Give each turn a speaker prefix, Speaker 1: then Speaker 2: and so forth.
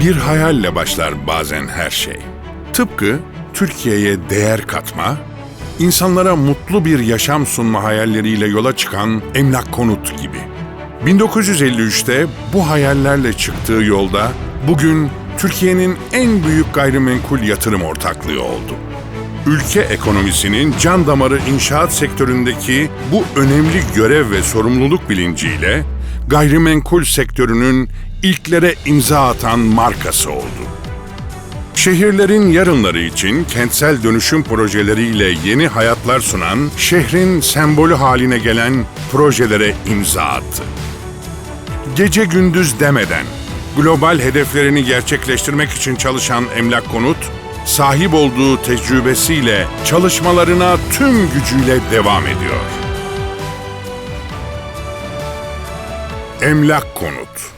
Speaker 1: Bir hayalle başlar bazen her şey. Tıpkı Türkiye'ye değer katma, insanlara mutlu bir yaşam sunma hayalleriyle yola çıkan Emlak Konut gibi. 1953'te bu hayallerle çıktığı yolda bugün Türkiye'nin en büyük gayrimenkul yatırım ortaklığı oldu. Ülke ekonomisinin can damarı inşaat sektöründeki bu önemli görev ve sorumluluk bilinciyle gayrimenkul sektörünün ilklere imza atan markası oldu. Şehirlerin yarınları için kentsel dönüşüm projeleriyle yeni hayatlar sunan, şehrin sembolü haline gelen projelere imza attı. Gece gündüz demeden global hedeflerini gerçekleştirmek için çalışan Emlak Konut, sahip olduğu tecrübesiyle çalışmalarına tüm gücüyle devam ediyor. Emlak Konut